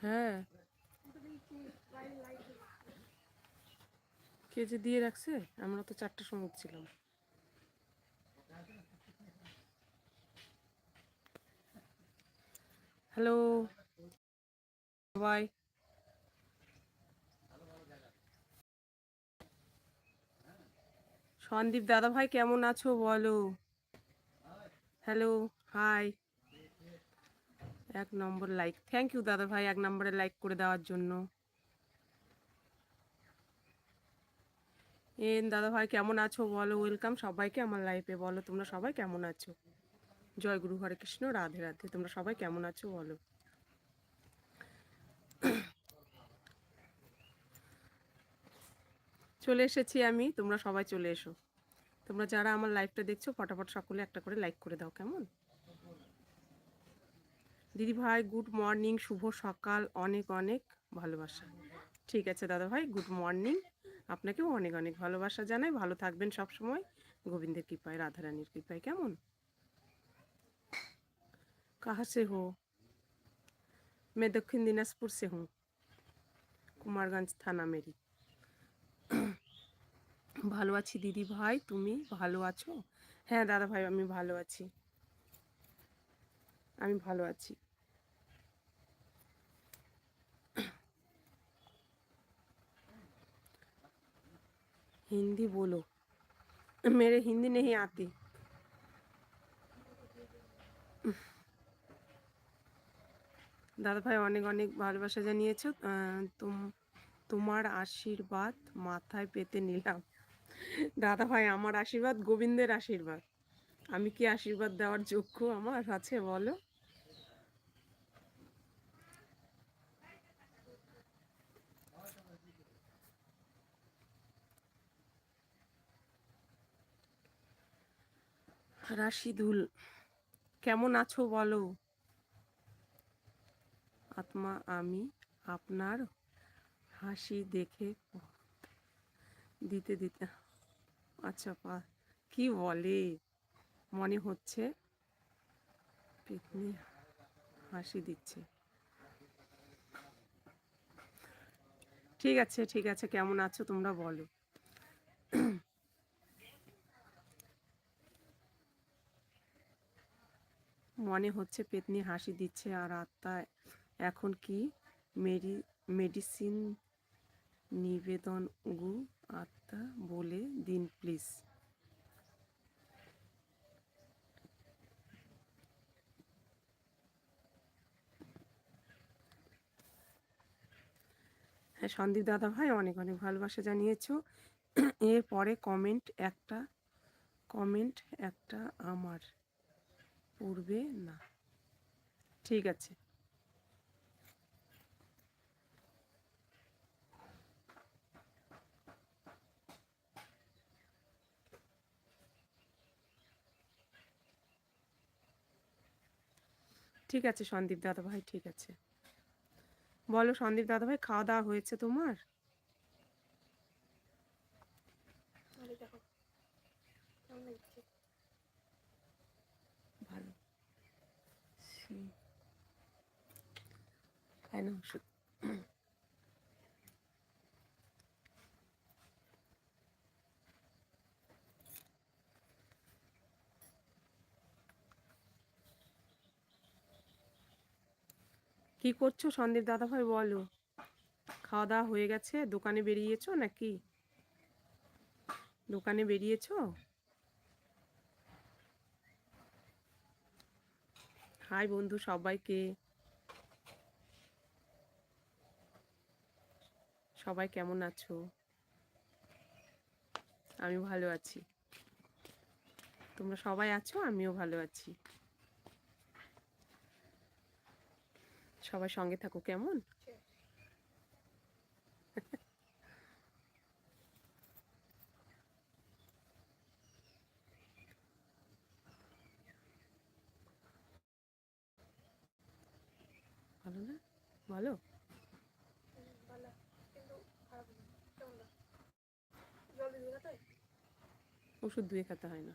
হ্যাঁ। কে যে দিয়ে রাখছে? আমরা তো চারটার সময় উঠছিলাম। হ্যালো। সবাই। সন্দীপ দাদা ভাই কেমন আছো বলো? Hello, hi. এক নম্বর লাইক থ্যাংক ইউ দাদা ভাই, এক নম্বরে লাইক করে দেওয়ার জন্য। এন দাদা ভাই, কেমন আছো বলো? ওয়েলকাম সবাইকে আমার লাইফে বলো। তোমরা সবাই কেমন আছো? জয় গুরু, হরে কৃষ্ণ, রাধে রাধে। তোমরা সবাই কেমন আছো বলো? চলে এসেছি আমি। তোমরা সবাই চলে এসো। তোমরা যারা আমার লাইভটা দেখছ, ফটাফট সকলে একটা করে লাইক করে দাও, কেমন? দিদি ভাই গুড মর্নিং শুভ সকাল অনেক অনেক ভালোবাসা ঠিক আছে দাদা ভাই গুড মর্নিং আপনাকেও অনেক অনেক ভালোবাসা জানাই ভালো থাকবেন সব সময় গোবিন্দের কৃপায় রাধারানীর কৃপায় কেমন कहाँ से हो मैं दक्षिण दिनाजपुर से हूँ কুমারগঞ্জ থানা মেরি ভালো আছি দিদি ভাই তুমি ভালো আছো হ্যাঁ দাদা ভাই আমি ভালো আছি আমি ভালো আছি हिंदी बोलो मेरे हिंदी नहीं आती দাদা ভাই অনেক অনেক ভালোবাসা জানিয়েছো আহ, তুম তোমার আশীর্বাদ মাথায় পেতে নিলাম দাদা ভাই আমার আশীর্বাদ গোবিন্দের আশীর্বাদ আমি কি আশীর্বাদ দেওয়ার যোগ্য আমার আছে বলো রাশিদুল, কেমন আছো বলো? আত্মা, আমি আপনার হাসি দেখে দিতে দিতে আচ্ছা পা, কি বলে? মনে হচ্ছে হাসি দিচ্ছে। ঠিক আছে ঠিক আছে, কেমন আছো তোমরা বলো। মনে হচ্ছে পেতনি হাসি দিচ্ছে আর আত্মা এখন কি? মেডি মেডিসিন নিবেদন গু আত্মা বলে দিন প্লিজ। হ্যাঁ সন্দীপ দাদা ভাই অনেক অনেক ভালোবাসা জানিয়েছো। এরপরে কমেন্ট একটা কমেন্ট একটা আমার। পড়বে? না। ঠিক আছে। ঠিক আছে সন্দীপ দাদা ভাই ঠিক আছে। বলো সন্দীপ দাদা ভাই খাওয়া দাওয়া হয়েছে তোমার ভালো হুম। না ওষুধ কি করছ সন্দীপ দাদা ভাই বলো? খাওয়া দাওয়া হয়ে গেছে? দোকানে বেরিয়েছো নাকি? দোকানে বেরিয়েছো? হাই বন্ধু সবাইকে। সবাই কেমন আছো? আমি ভালো আছি। তোমরা সবাই আছো? আমিও ভালো আছি। সবাই সঙ্গে থাকো, কেমন? ভালো না? ভালো? ওষুধ ধুয়ে খেতে হয় না।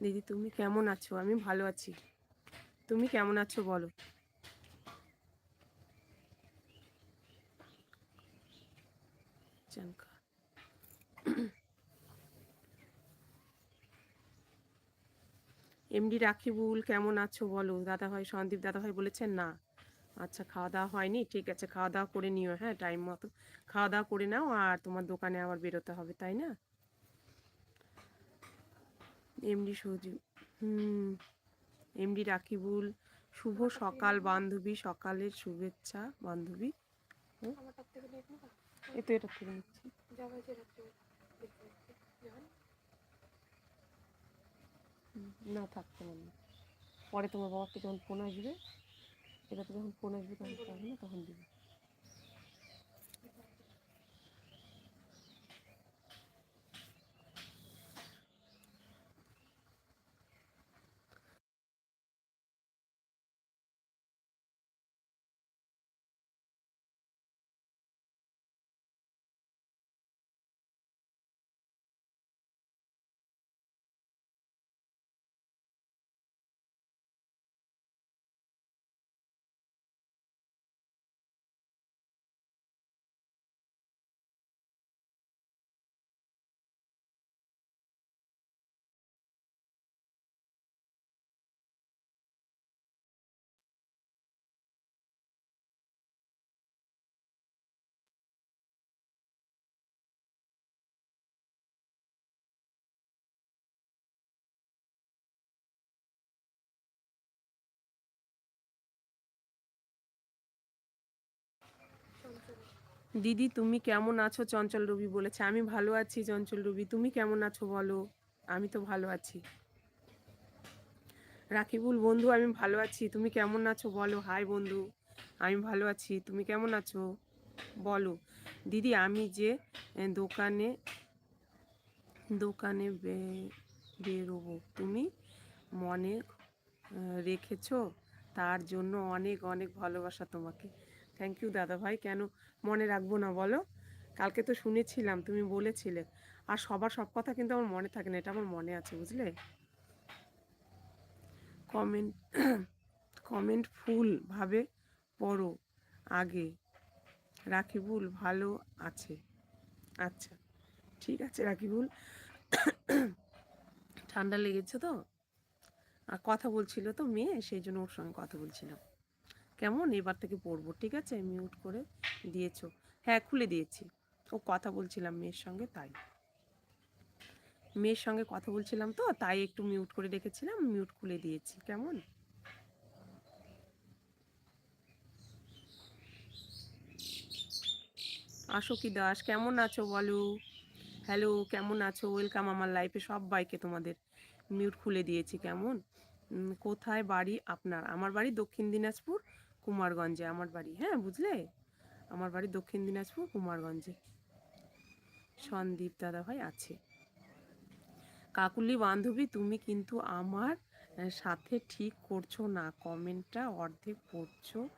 দিদি, তুমি কেমন আছো? আমি ভালো আছি। তুমি কেমন আছো বলো? জানকা এমডি রাখিবুল কেমন আছো বলো? দাদাভাই, সন্দীপ দাদাভাই বলেছেন না। আচ্ছা খাওয়া দাওয়া হয়নি? ঠিক আছে, খাওয়া দাওয়া করে নিও হ্যাঁ টাইম মতো। খাওয়া দাওয়া করে নাও, আর তোমার দোকানে আবার বেরোতে হবে, তাই না? এমডি সজীব হুম এমডি রাকিবুল, শুভ সকাল, বান্ধবী, সকালের শুভেচ্ছা, বান্ধবী। এ তো এটা তুলে নিচ্ছি না থাকতে পারবে পরে তোমার বাবাকে যখন ফোন আসবে এটাতে যখন ফোন আসবে তখন পাবে না তখন দিবে। দিদি, তুমি কেমন আছো? চঞ্চল রবি বলেছে, আমি ভালো আছি চঞ্চল রবি, তুমি কেমন আছো বলো? আমি তো ভালো আছি। রাকিবুল, বন্ধু, আমি ভালো আছি, তুমি কেমন আছো বলো? হাই বন্ধু, আমি ভালো আছি, তুমি কেমন আছো? বলো। দিদি, আমি যে দোকানে দোকানে বেরোবো, তুমি মনে রেখেছো? তার জন্য অনেক অনেক ভালোবাসা তোমাকে। থ্যাংক ইউ দাদা ভাই। কেন মনে রাখব না বলো? কালকে তো শুনেছিলাম, তুমি বলেছিলে। আর সবার সব কথা কিন্তু আমার মনে থাকে না, এটা আমার মনে আছে, বুঝলে? কমেন্ট কমেন্ট ফুলভাবে পড়ো আগে। রাকিবুল ভালো আছে। আচ্ছা ঠিক আছে রাকিবুল ঠান্ডা লেগেছে তো? আর কথা বলছিল তো মেয়ে, সেই জন্য ওর সঙ্গে কথা বলছিলাম। কেমন? এবার থেকে পড়ব, ঠিক আছে? মিউট করে দিয়েছ। হ্যাঁ খুলে দিয়েছি। ও কথা বলছিলাম মেয়ের সঙ্গে, তাই। মেয়ের সঙ্গে কথা বলছিলাম তো, তাই একটু মিউট করে রেখেছিলাম মিউট খুলে দিয়েছি। কেমন? আশোকি দাস, কেমন আছো বলো? হ্যালো কেমন আছো? ওয়েলকাম আমার লাইফে সবাইকে তোমাদের। মিউট খুলে দিয়েছি, কেমন? কোথায় বাড়ি আপনার? আমার বাড়ি দক্ষিণ দিনাজপুর। কুমারগঞ্জে, আমার বাড়ি হ্যাঁ বুঝলে? আমার বাড়ি দক্ষিণ দিনাজপুর, কুমারগঞ্জে। সন্দীপ দাদা ভাই আছে। কাকুলি বান্ধবী, তুমি কিন্তু আমার সাথে ঠিক করছ না, কমেন্টটা অর্ধেক পড়ছো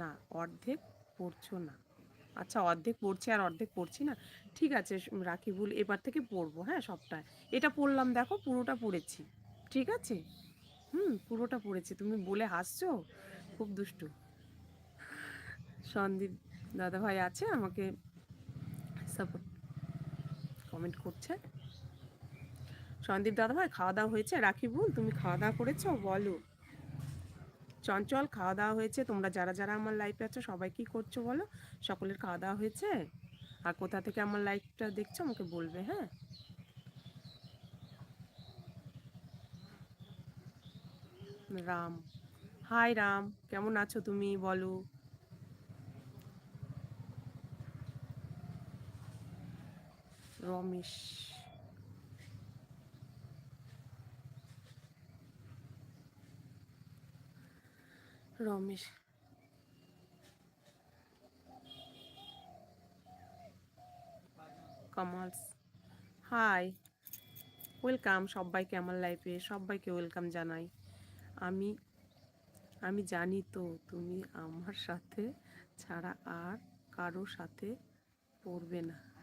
না, অর্ধেক পড়ছো না। আচ্ছা অর্ধেক পড়ছি আর অর্ধেক পড়ছি না? ঠিক আছে রাকিবুল এবার থেকে পড়ব হ্যাঁ সবটা এটা পড়লাম, দেখো, পুরোটা পড়েছি। ঠিক আছে? হুম, পুরোটা পড়েছি, তুমি বলে হাসছো? খুব দুষ্টু। সন্দীপ দাদাভাই আছে, আমাকে সাপোর্ট কমেন্ট করছে। সন্দীপ দাদাভাই, খাওয়া দাওয়া হয়েছে? রাখি রাকিবুল তুমি খাওয়া দাওয়া করেছ? বলো। চঞ্চল, খাওয়া দাওয়া হয়েছে? তোমরা যারা যারা আমার লাইফে আছো, সবাই কি করছ বলো? সকলের খাওয়া দাওয়া হয়েছে? আর কোথা থেকে আমার লাইফটা দেখছ, আমাকে বলবে হ্যাঁ? রাম। হাই রাম। কেমন আছো তুমি? বলো। রমেশ। রমেশ। কামালস। হাই। ওয়েলকাম সবাইকে আমার লাইফে, সবাইকে ওয়েলকাম জানাই। আমি আমি জানি তো তুমি আমার সাথে ছাড়া আর কারও সাথে পড়বে না।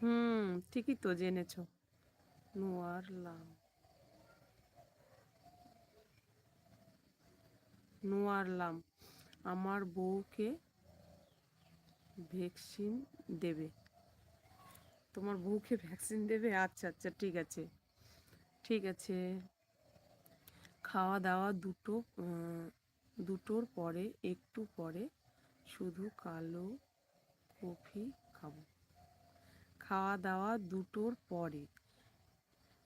হুম, ঠিকই তো জেনেছ। নোয়ারলাম নোয়ারলাম আমার বউকে ভ্যাকসিন দেবে। তোমার বউকে ভ্যাকসিন দেবে? আচ্ছা আচ্ছা ঠিক আছে। ঠিক আছে। খাওয়া দাওয়া দুটো দুটোর পরে, একটু পরে শুধু কালো কফি খাব। খাওয়া দাওয়া দুটোর পরে।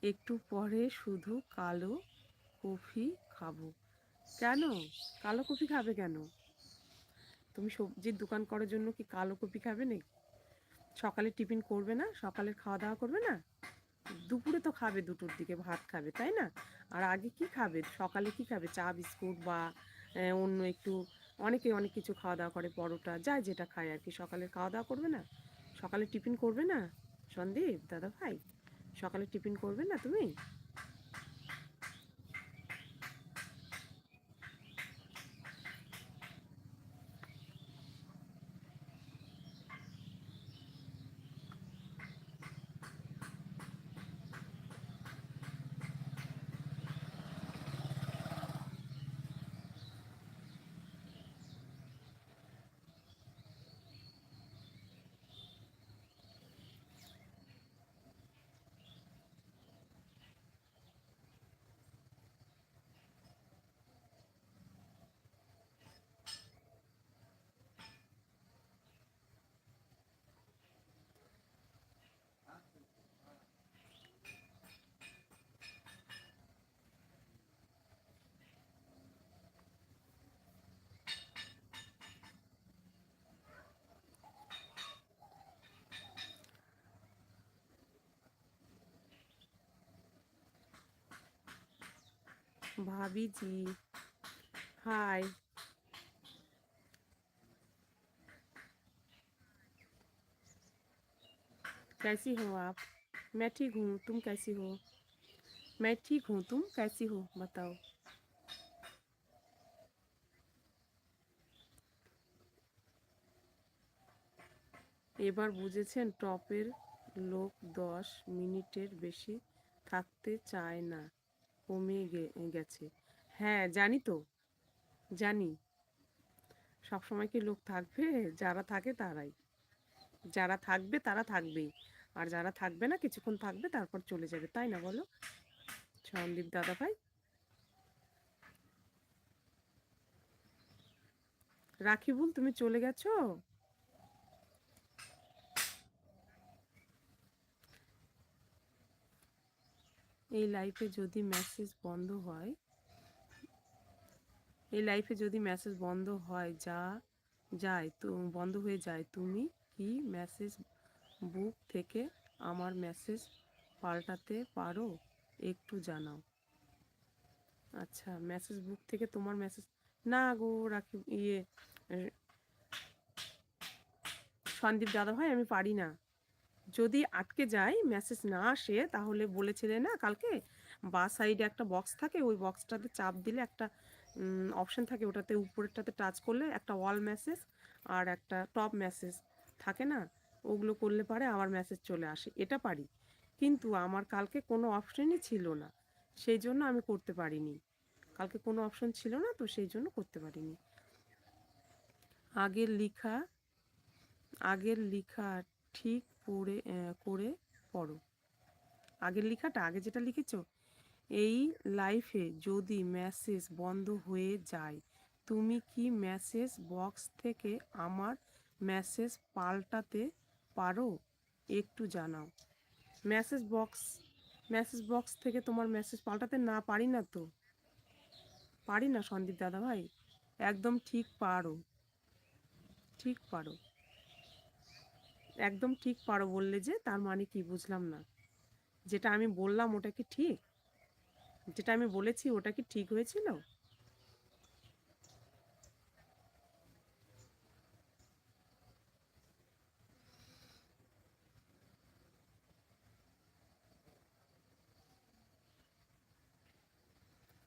একটু পরে শুধু কালো কফি খাব। কেন? কালো কফি খাবে কেন? তুমি সবজির দোকান করার জন্য কি কালো কফি খাবে নাকি? সকালে টিফিন করবে না? সকালের খাওয়া দাওয়া করবে না? দুপুরে তো খাবে, দুটোর দিকে ভাত খাবে, তাই না? আর আগে কি খাবে? সকালে কি খাবে? চা, বিস্কুট বা অন্য একটু অনেকে অনেক কিছু খাওয়া দাওয়া করে, পরোটা যায় যেটা খায় আর কি। সকালে খাওয়া দাওয়া করবে না? সকালে টিফিন করবে না? সন্দীপ দাদা ভাই সকালে টিফিন করবে না তুমি? भाभी जी हाय कैसी हो आप मैं ठीक हूँ तुम कैसी हो मैं ठीक हूँ तुम कैसी हो बताओ এবার বুঝেছেন টপের লোক দশ মিনিটের বেশি থাকতে চায় না কমে গেছে। হ্যাঁ জানি তো। জানি। সবসময় কি লোক থাকবে? যারা থাকে তারাই। যারা থাকবে তারা থাকবেই। আর যারা থাকবে না, কিছুক্ষণ থাকবে, তারপর চলে যাবে। তাই না বলো? সন্দীপ দাদা ভাই রাখিবুল তুমি চলে গেছো? এই লাইফে যদি মেসেজ বন্ধ হয়, এই লাইফে যদি মেসেজ বন্ধ হয়, যা যায়, তো, বন্ধ হয়ে যায়, তুমি কি মেসেজ বুক থেকে আমার মেসেজ পাল্টাতে পারো? একটু জানাও। আচ্ছা মেসেজ বুক থেকে তোমার মেসেজ না গো রাখি ইয়ে সন্দীপ দাদা ভাই আমি পারি না। যদি আটকে যায় মেসেজ না আসে, তাহলে বলেছিলে না কালকে? বা সাইডে একটা বক্স থাকে, ওই বক্সটাতে চাপ দিলে একটা অপশান থাকে, ওটাতে উপরেরটাতে টাচ করলে একটা ওয়াল মেসেজ আর একটা টপ মেসেজ থাকে না? ওগুলো করলে পারে আবার মেসেজ চলে আসে, এটা পারি। কিন্তু আমার কালকে কোনো অপশানই ছিল না, সেই জন্য আমি করতে পারিনি। কালকে কোনো অপশন ছিল না, তো সেই জন্য করতে পারিনি। আগের লিখা আগের লিখা ঠিক পড়ে করে পড়ো। আগের লেখাটা, আগে যেটা লিখেছ? এই লাইফে যদি মেসেজ বন্ধ হয়ে যায়, তুমি কি মেসেজ বক্স থেকে আমার মেসেজ পাল্টাতে পারো? একটু জানাও। মেসেজ বক্স মেসেজ বক্স থেকে তোমার মেসেজ পাল্টাতে না পারি না তো? পারি না সন্দীপ দাদা ভাই একদম ঠিক পারো। ঠিক পারো। একদম ঠিক পারো বললে যে, তার মানে কি বুঝলাম না। যেটা আমি বললাম ওটা কি ঠিক? যেটা আমি বলেছি ওটা কি ঠিক হয়েছিল?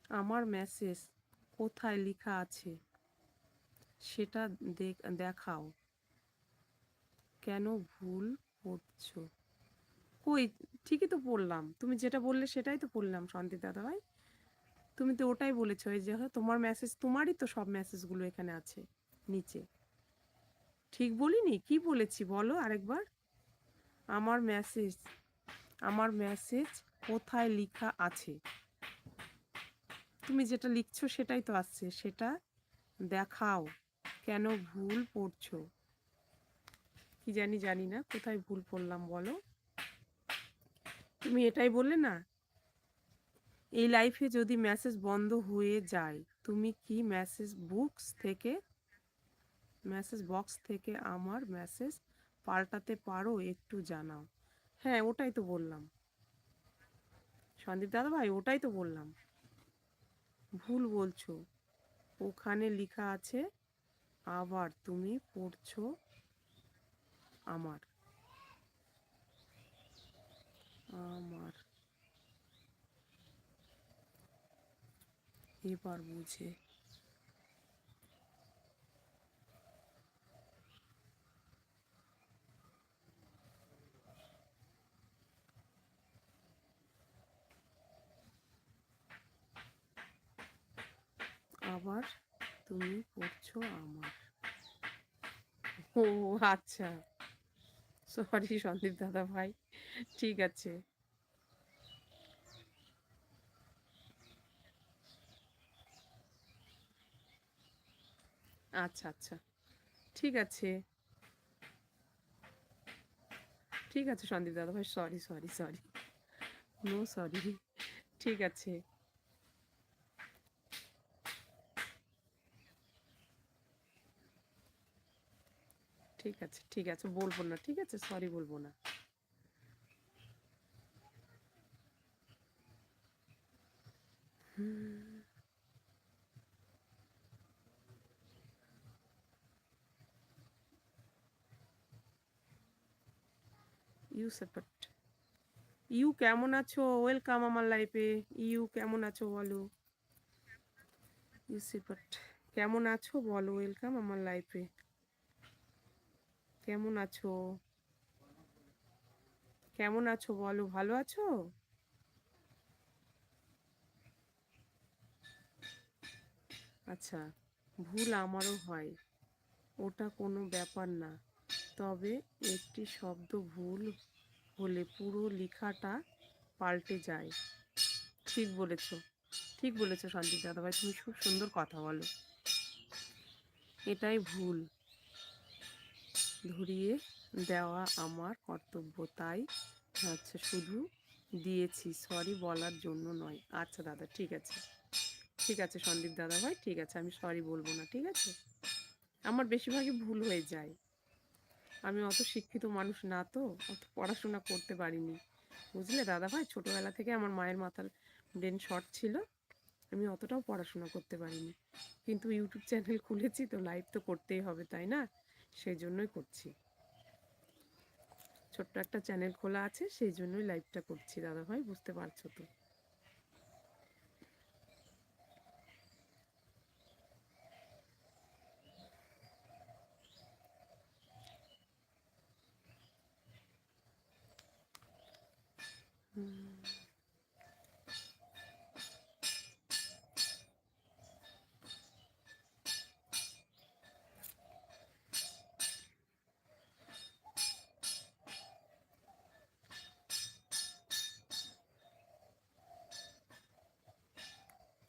আমার মেসেজ কোথায় লেখা আছে? সেটা দেখাও। কেন ভুল করছ? কই, ঠিকই তো পড়লাম তুমি যেটা বললে সেটাই তো পড়লাম শান্তি দাদা ভাই তুমি তো ওটাই বলেছ যে তোমার মেসেজ তোমারই তো সব মেসেজগুলো এখানে আছে, নিচে। ঠিক বলিনি? কি বলেছি বলো আরেকবার? আমার মেসেজ আমার মেসেজ কোথায় লেখা আছে? তুমি যেটা লিখছো সেটাই তো আসছে, সেটা দেখাও। কেন ভুল পড়ছো কি জানি জানি না, কোথায় ভুল পড়লাম বলো? তুমি এটাই বললে না, এই লাইফে যদি মেসেজ বন্ধ হয়ে যায়, তুমি কি মেসেজ বুকস থেকে মেসেজ বক্স থেকে আমার মেসেজ পাল্টাতে পারো একটু জানাও? হ্যাঁ ওটাই তো বললাম। সন্দীপ দাদা ভাই ওটাই তো বললাম। ভুল বলছো। ওখানে লেখা আছে, আবার তুমি পড়ছো আমার। আমার। এবার বুঝে। আবার তুমি পড়ছো আমার। ও আচ্ছা। সরি সন্দীপ দাদা ভাই। ঠিক আছে। আচ্ছা আচ্ছা। ঠিক আছে। ঠিক আছে সন্দীপ দাদা ভাই। Sorry sorry sorry no sorry ঠিক আছে। ঠিক আছে ঠিক আছে, বলব না, ঠিক আছে? সরি বলব না। ইউ সেপারেট ইউ কেমন আছো? ওয়েলকাম আমার লাইফে ইউ কেমন আছো বলো? ইউ সেপারেট কেমন আছো বলো? ওয়েলকাম আমার লাইফে কেমন আছো? কেমন আছো বলো, ভালো আছো? আচ্ছা ভুল আমারও হয়, ওটা কোনো ব্যাপার না। তবে একটি শব্দ ভুল হলে পুরো লেখাটা পাল্টে যায়। ঠিক বলেছ ঠিক বলেছ সঞ্জিত দাদাভাই, তুমি খুব সুন্দর কথা বলো। এটাই ভুল। ধরিয়ে দেওয়া আমার কর্তব্য, তাই আচ্ছা শুধু দিয়েছি। সরি বলার জন্য নয়। আচ্ছা দাদা, ঠিক আছে। ঠিক আছে সন্দীপ দাদা ভাই, ঠিক আছে। আমি সরি বলব না, ঠিক আছে? আমার বেশিরভাগই ভুল হয়ে যায়। আমি অত শিক্ষিত মানুষ না তো, অত পড়াশোনা করতে পারিনি। বুঝলে দাদা ভাই? ছোটোবেলা থেকে আমার মায়ের মাথার ব্রেন শর্ট ছিল। আমি অতটাও পড়াশোনা করতে পারিনি। কিন্তু ইউটিউব চ্যানেল খুলেছি তো লাইভ তো করতেই হবে, তাই না? সেই জন্যই করছি। ছোট্ট একটা চ্যানেল খোলা আছে সেই জন্যই লাইভটা করছি দাদা ভাই বুঝতে পারছ তো?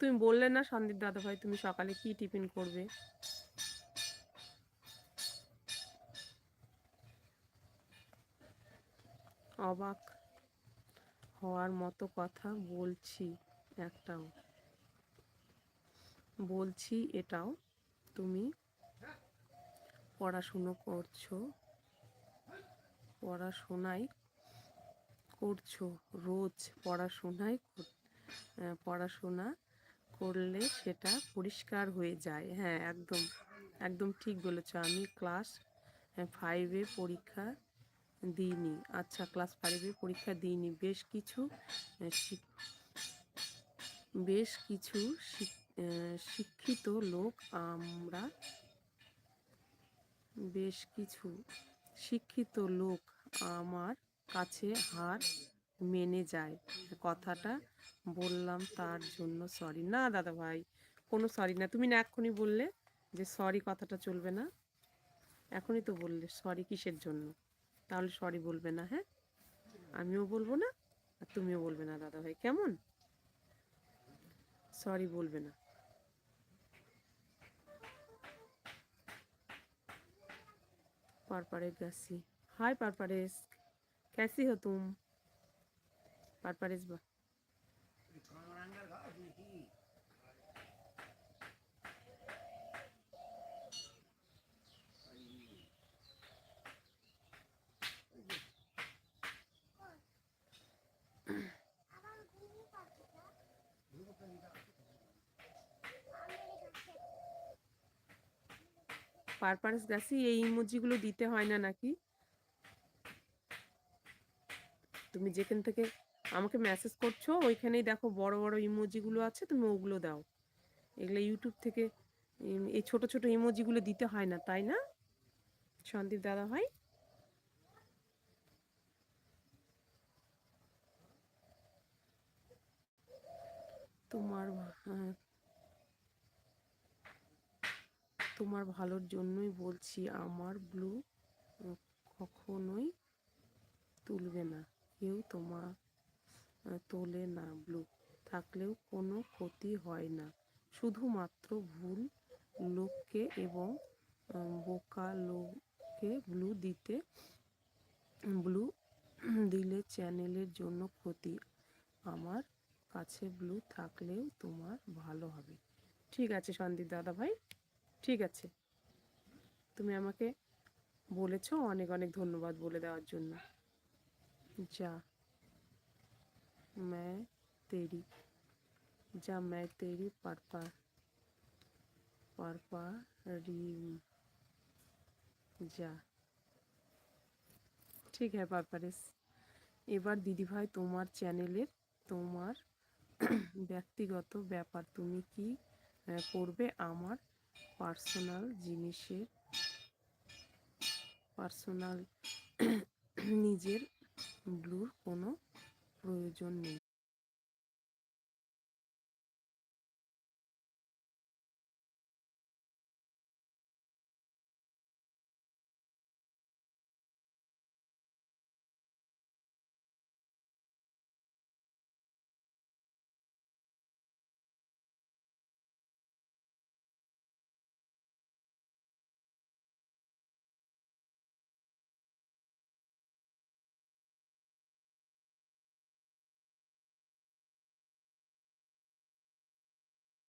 তুমি বললে না সন্দীপ দাদা ভাই তুমি সকালে কি টিফিন করবে? অবাক হওয়ার মতো কথা বলছি একটাও। বলছি এটাও। তুমি পড়াশুনো করছ, পড়াশোনাই করছ, রোজ পড়াশোনায় পড়াশোনা করলে সেটা পরিষ্কার হয়ে যায়। হ্যাঁ একদম একদম ঠিক বলেছ। আমি ক্লাস ফাইভে পরীক্ষা দিইনি। আচ্ছা ক্লাস ফাইভে পরীক্ষা দিইনি। বেশ কিছু বেশ কিছু শিক্ষিত লোক আমরা, বেশ কিছু শিক্ষিত লোক আমার কাছে হার মেনে যায়। কথাটা বললাম তার জন্য সরি না দাদা ভাই কোনো সরি না তুমি না এক্ষুনি বললে যে সরি কথাটা চলবে না এখনই তো বললে সরি কিসের জন্য তাহলে সরি বলবে না হ্যাঁ আমিও বলবো না আর তুমিও বলবে না দাদা ভাই কেমন সরি বলবে না परपरेश गसी हाय परपरेश कैसी हो तुम परपरेश बा পারপারেস গাছি এই ইমোজিগুলো দিতে হয় না নাকি? তুমি যেখান থেকে আমাকে মেসেজ করছ, ওইখানেই দেখো বড় বড় ইমোজিগুলো আছে, তুমি ওগুলো দাও। এগুলো ইউটিউব থেকে এই ছোট ছোট ইমোজিগুলো দিতে হয় না, তাই না? সন্দীপ দাদা ভাই? তোমার হ্যাঁ, তোমার ভালোর জন্যই বলছি, আমার ব্লু কখনোই তুলবে না। কেউ তোমার তোলে না ব্লু থাকলেও কোনো ক্ষতি হয় না। শুধুমাত্র ভুল লোককে এবং বোকা লোককে ব্লু দিতে ব্লু দিলে চ্যানেলের জন্য ক্ষতি। আমার কাছে ব্লু থাকলেও তোমার ভালো হবে। ঠিক আছে সন্দীপ দাদা ভাই ঠিক আছে তুমি আমাকে বলেছো অনেক অনেক ধন্যবাদ বলে দেওয়ার জন্য যা मैं तेरी जा मैं तेरी पापा पापा री যা ঠিক হ্যাঁ পারপারেস এবার দিদিভাই তোমার চ্যানেলের তোমার ব্যক্তিগত ব্যাপার তুমি কি আহ, করবে আমার পার্সোনাল জিনিসের পার্সোনাল নিজের ব্লুর কোনো প্রয়োজন নেই।